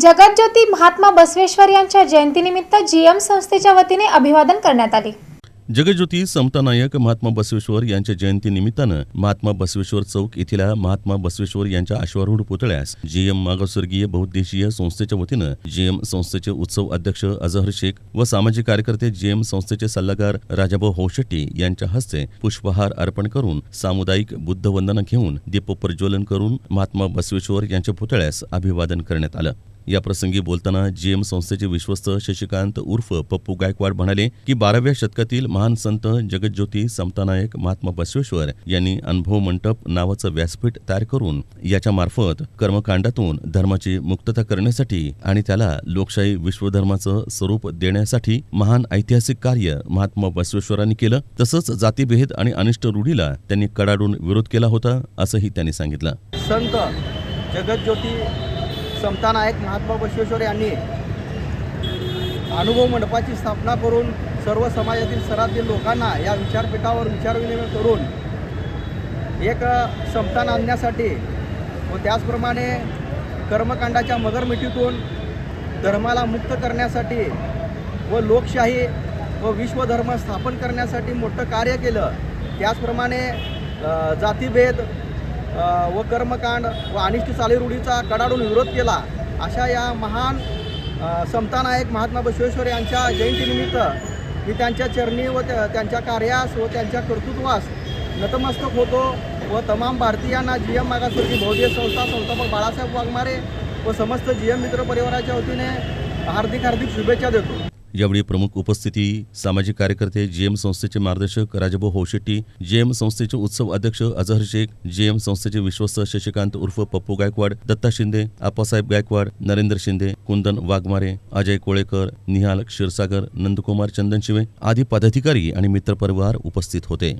जगज्योती महात्मा बसवेश्वर यांच्या जयंतीनिमित्त जीएम संस्थेच्या वतीने अभिवादन करण्यात आले. जगज्योती समतानायक महात्मा बसवेश्वर यांच्या जयंतीनिमित्तानं महात्मा बसवेश्वर चौक येथील महात्मा बसवेश्वर यांच्या अश्वारूढ पुतळ्यास जीएम मागासवर्गीय बहुद्देशीय संस्थेच्या वतीनं जीएम संस्थेचे उत्सव अध्यक्ष अझहर शेख व सामाजिक कार्यकर्ते जीएम संस्थेचे सल्लागार राजाभाऊ होशेट्टी यांच्या हस्ते पुष्पहार अर्पण करून सामुदायिक बुद्ध वंदना घेऊन दीप प्रज्वलन करून महात्मा बसवेश्वर यांच्या पुतळ्यास अभिवादन करण्यात आलं. या प्रसंगी बोलताना जीएम संस्थेचे विश्वस्त शशिकांत उर्फ पप्पू गायकवाड म्हणाले की बाराव्या शतकातील महान संत जगज्योती समतानायक महात्मा बसवेश्वर यांनी अनुभव मंडप नावाचं व्यासपीठ तयार करून याच्या मार्फत कर्मकांडातून धर्माची मुक्तता करण्यासाठी आणि त्याला लोकशाही विश्वधर्माचं स्वरूप देण्यासाठी महान ऐतिहासिक कार्य महात्मा बसवेश्वरांनी केलं. तसंच जातीभेद आणि अनिष्ट रूढीला त्यांनी कडाडून विरोध केला होता असंही त्यांनी सांगितलं. संत जगज्योती समतानायक महात्मा बसवेश्वर यांनी अनुभव मंडपाची स्थापना करून सर्व समाजातील स्तरातील लोकांना या विचारपीठावर विचारविनिमय करून एक समतान आणण्यासाठी व त्याचप्रमाणे कर्मकांडाच्या मगरमिठीतून धर्माला मुक्त करण्यासाठी व लोकशाही व विश्वधर्म स्थापन करण्यासाठी मोठं कार्य केलं. त्याचप्रमाणे जातीभेद व कर्मकांड व अनिष्ट चालीरूढीचा कडाडून विरोध केला. अशा या महान समतानायक महात्मा बसवेश्वर यांच्या जयंतीनिमित्त मी त्यांच्या चरणी व त्या- त्यांच्या कार्यास व त्यांच्या कर्तृत्वास नतमस्तक होतो व तमाम भारतीयांना जी एम मागासवर्गीय बहुजय संस्था संस्थापक बाळासाहेब वाघमारे व समस्त जी एम मित्र परिवाराच्या वतीने हार्दिक हार्दिक शुभेच्छा देतो. यावेळी प्रमुख उपस्थिती सामाजिक कार्यकर्ते जीएम संस्थेचे मार्गदर्शक राजभाऊ होशेट्टी जीएम संस्थेचे उत्सव अध्यक्ष अझहर शेख जीएम संस्थेचे विश्वस्त शशिकांत उर्फ पप्पू गायकवाड दत्ता शिंदे आप्पासाहेब गायकवाड नरेंद्र शिंदे कुंदन वाघमारे अजय कोळेकर निहाल क्षीरसागर नंदकुमार चंदनशिवे आदी पदाधिकारी आणि मित्रपरिवार उपस्थित होते.